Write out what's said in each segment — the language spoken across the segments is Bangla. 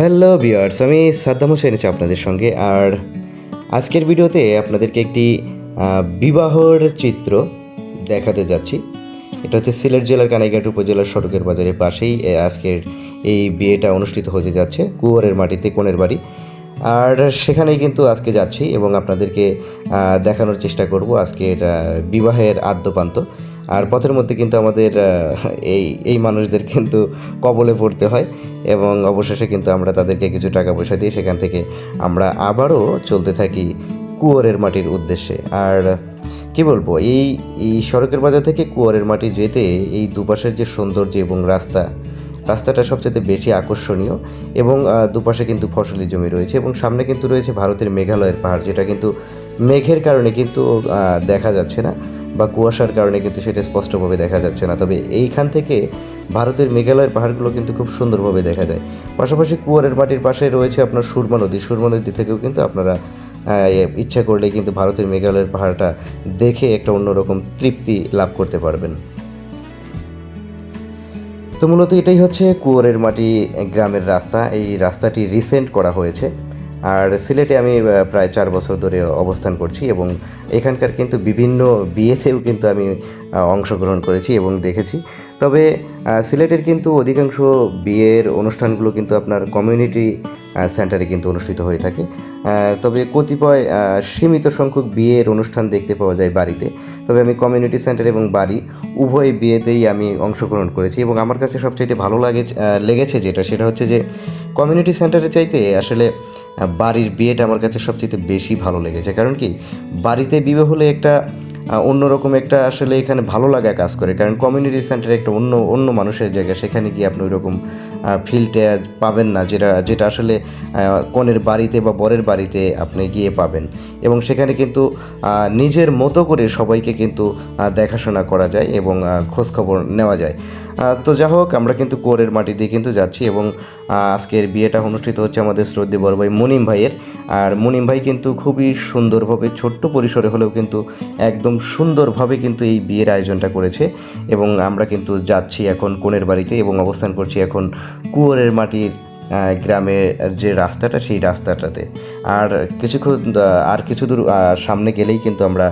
হ্যালো বিয়ার্স আমি সাদ্দাম হোসেন আছি আপনাদের সঙ্গে, আর আজকের ভিডিওতে আপনাদেরকে একটি বিবাহর চিত্র দেখাতে যাচ্ছি। এটা হচ্ছে সিলেট জেলার কানাইঘাট উপজেলার সড়কের বাজারের পাশেই আজকের এই বিয়েটা অনুষ্ঠিত হতে যাচ্ছে, কুয়ারের মাটিতে, কোণের বাড়ি। আর সেখানেই কিন্তু আজকে যাচ্ছি এবং আপনাদেরকে দেখানোর চেষ্টা করব আজকের বিবাহের আদ্যপান্ত। আর পথের মধ্যে কিন্তু আমাদের এই এই মানুষদের কিন্তু কবলে পড়তে হয় এবং অবশেষে কিন্তু আমরা তাদেরকে কিছু টাকা পয়সা দিয়ে সেখান থেকে আমরা আবারও চলতে থাকি কুয়োরের মাটির উদ্দেশ্যে। আর কি বলব, এই এই সড়কের বাজার থেকে কুয়োরের মাটি যেতে এই দুপাশের যে সৌন্দর্য এবং রাস্তা, রাস্তাটা সবচেয়ে বেশি আকর্ষণীয় এবং দুপাশে কিন্তু ফসলি জমি রয়েছে এবং সামনে কিন্তু রয়েছে ভারতের মেঘালয়ের পাহাড়, যেটা কিন্তু মেঘের কারণে কিন্তু দেখা যাচ্ছে না। বা কুয়াশার কারণে কিন্তু সেটা স্পষ্টভাবে দেখা যাচ্ছে না। তবে এইখান থেকে ভারতের মেঘালয়ের পাহাড়গুলো কিন্তু খুব সুন্দরভাবে দেখা যায়। পাশাপাশি কুয়ারের মাটির পাশে রয়েছে আপনার সুরমা নদী। সুরমা নদী থেকেও কিন্তু আপনারা ইচ্ছা করলে কিন্তু ভারতের মেঘালয়ের পাহাড়টা দেখে একটা অন্যরকম তৃপ্তি লাভ করতে পারবেন। তো মূলত এটাই হচ্ছে কুয়োরের মাটি গ্রামের রাস্তা। এই রাস্তাটি রিসেন্ট করা হয়েছে। আর সিলেটে আমি প্রায় চার বছর ধরে অবস্থান করছি এবং এখানকার কিন্তু বিভিন্ন বিয়েতেও কিন্তু আমি অংশগ্রহণ করেছি এবং দেখেছি। তবে সিলেটের কিন্তু অধিকাংশ বিয়ের অনুষ্ঠানগুলো কিন্তু আপনার কমিউনিটি সেন্টারে কিন্তু অনুষ্ঠিত হয়ে থাকে। তবে কতিপয় সীমিত সংখ্যক বিয়ের অনুষ্ঠান দেখতে পাওয়া যায় বাড়িতে। তবে আমি কমিউনিটি সেন্টার এবং বাড়ি উভয় বিয়েতেই আমি অংশগ্রহণ করেছি এবং আমার কাছে সবচাইতে ভালো লাগে লেগেছে যেটা, সেটা হচ্ছে যে কমিউনিটি সেন্টারে চাইতে আসলে বাড়ির বিয়েটা আমার কাছে সবচেয়ে বেশি ভালো লেগেছে। কারণ কি? বাড়িতে বিয়ে হলে একটা অন্যরকম একটা আসলে এখানে ভালো লাগা কাজ করে। কারণ কমিউনিটি সেন্টারে একটা অন্য অন্য মানুষের জায়গা, সেখানে গিয়ে আপনি ওইরকম ফিলটা পাবেন না, যেটা যেটা আসলে কনের বাড়িতে বা বরের বাড়িতে আপনি গিয়ে পাবেন। এবং সেখানে কিন্তু নিজের মতো করে সবাইকে কিন্তু দেখাশোনা করা যায় এবং খোঁজখবর নেওয়া যায়। তো যা হোক, আমরা কিন্তু কোরের মাটি দিয়ে কিন্তু যাচ্ছি এবং আজকের বিয়েটা অনুষ্ঠিত হচ্ছে আমাদের শ্রদ্ধে বড় ভাই মুনিম ভাইয়ের। আর মুনিম ভাই কিন্তু খুবই সুন্দরভাবে, ছোট্ট পরিসরে হলেও কিন্তু একদম সুন্দরভাবে কিন্তু এই বিয়ের আয়োজনটা করেছে এবং আমরা কিন্তু যাচ্ছি এখন কোণের বাড়িতে এবং অবস্থান করছি এখন কুয়োরের মাটির গ্রামের যে রাস্তাটা, সেই রাস্তাটাতে। আর কিছুক্ষণ আর কিছু দূর সামনে গেলেই কিন্তু আমরা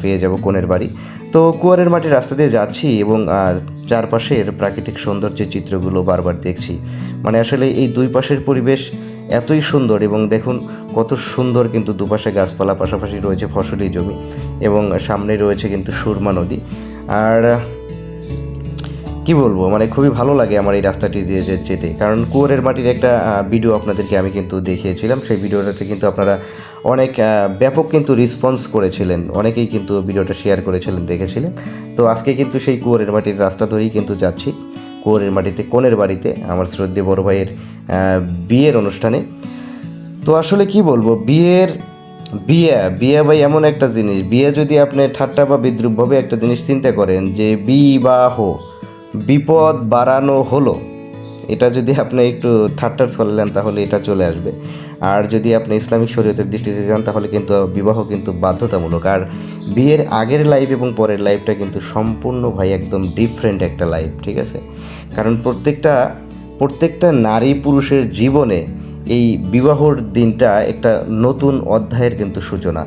পেয়ে যাব কোণের বাড়ি। তো কুয়ারের মাটির রাস্তা দিয়ে যাচ্ছি এবং চারপাশের প্রাকৃতিক সৌন্দর্যের চিত্রগুলো বারবার দেখছি। মানে আসলে এই দুই পাশের পরিবেশ এতই সুন্দর এবং দেখুন কত সুন্দর কিন্তু দুপাশে গাছপালা, পাশাপাশি রয়েছে ফসলি জমি এবং সামনে রয়েছে কিন্তু সুরমা নদী। আর কি বলব? মানে খুবই ভালো লাগে আমার এই রাস্তাটি দিয়ে যেতে। কারণ কুয়োরের মাটির একটা ভিডিও আপনাদেরকে আমি কিন্তু দেখিয়েছিলাম। সেই ভিডিওটাতে কিন্তু আপনারা অনেক ব্যাপক কিন্তু রেসপন্স করেছিলেন। অনেকেই কিন্তু ভিডিওটা শেয়ার করেছিলেন, দেখেছিলেন। তো আজকে কিন্তু সেই কুয়োরের মাটির রাস্তা ধরেই কিন্তু যাচ্ছি। কুয়োরের মাটিতে কোণের বাড়িতে, আমার শ্রদ্ধে বড় ভাইয়ের বিয়ের অনুষ্ঠানে। তো আসলে কি বলব? বিয়ের, বিয়ে বিয়ে ভাই এমন একটা জিনিস। বিয়ে যদি আপনি ঠাট্টা বা বিদ্রুপভাবে একটা জিনিস চিন্তা করেন যে, বিবাহ বিপদ বাড়ানো হলো, এটা যদি আপনি একটু ঠাট্টার চলেন তাহলে এটা চলে আসবে। আর যদি আপনি ইসলামিক শরীয়তের দৃষ্টিতে যান তাহলে কিন্তু বিবাহ কিন্তু বাধ্যতামূলক। আর বিয়ের আগের লাইফ এবং পরের লাইফটা কিন্তু সম্পূর্ণ ভাই একদম ডিফারেন্ট একটা লাইফ ঠিক আছে? কারণ প্রত্যেকটা প্রত্যেকটা নারী পুরুষের জীবনে এই বিবাহর দিনটা একটা নতুন অধ্যায়ের কিন্তু সূচনা।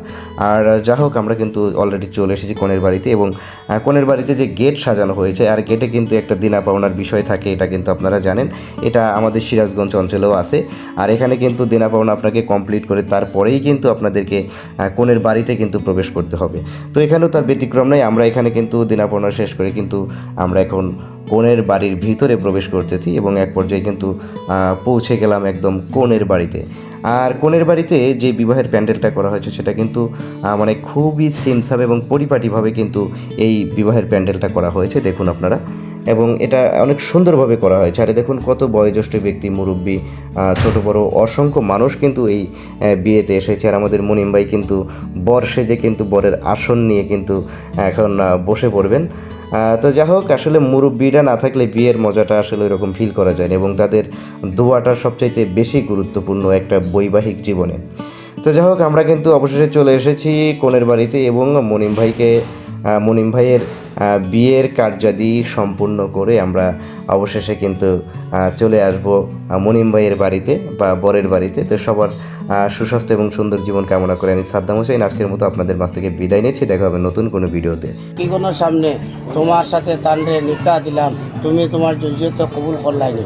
আর যা হোক, আমরা কিন্তু অলরেডি চলে এসেছি কনের বাড়িতে এবং কনের বাড়িতে যে গেট সাজানো হয়েছে, আর গেটে কিন্তু একটা দিনা পাওনার বিষয় থাকে, এটা কিন্তু আপনারা জানেন। এটা আমাদের সিরাজগঞ্জ অঞ্চলেও আছে। আর এখানে কিন্তু দিনা পাওনা আপনাকে কমপ্লিট করে তারপরেই কিন্তু আপনাদেরকে কনের বাড়িতে কিন্তু প্রবেশ করতে হবে। তো এখানেও তার ব্যতিক্রম নেই, আমরা এখানে কিন্তু দিনা পাওনা শেষ করে কিন্তু আমরা এখন কনের বাড়ির ভিতরে প্রবেশ করতেছি এবং এক পর্যায়ে কিন্তু পৌঁছে গেলাম একদম কনের বাড়িতে। আর কনের বাড়িতে যে বিবাহের প্যান্ডেলটা করা হয়েছে, সেটা কিন্তু মানে খুবই সিমসাম এবং পরিপাটিভাবে কিন্তু এই বিবাহের প্যান্ডেলটা করা হয়েছে, দেখুন আপনারা। এবং এটা অনেক সুন্দরভাবে করা হয়েছে। আর দেখুন কত বয়োজ্যেষ্ঠ ব্যক্তি, মুরব্বী ছোট, বড়, অসংখ্য মানুষ কিন্তু এই বিয়েতে এসেছে। আর আমাদের মনিম ভাই কিন্তু বর সেজে কিন্তু বরের আসন নিয়ে কিন্তু এখন বসে পড়বেন। তো যা হোক, আসলে মুরব্বিরা না থাকলে বিয়ের মজাটা আসলে এরকম ফিল করা যায় না এবং তাদের দোয়াটা সবচাইতে বেশি গুরুত্বপূর্ণ একটা বৈবাহিক জীবনে। তো যাই হোক আমরা কিন্তু অবশেষে চলে এসেছি কোনের বাড়িতে এবং মনিম ভাইকে মনিম ভাইয়ের বিয়ের কার্যাদি সম্পূর্ণ করে আমরা অবশেষে কিন্তু চলে আসব মনিম ভাইয়ের বাড়িতে বা বরের বাড়িতে। তো সবার সুস্বাস্থ্য এবং সুন্দর জীবন কামনা করে আমি সাদ্দাম হোসেন। আজকের মতো আপনাদের মাছ থেকে বিদায় নিচ্ছি। দেখা হবে নতুন কোনো ভিডিওতে। কি কোনো সামনে তোমার সাথে তানরে নিকা দিলাম। তুমি তোমার জজিয়ত কবুল করলাই নি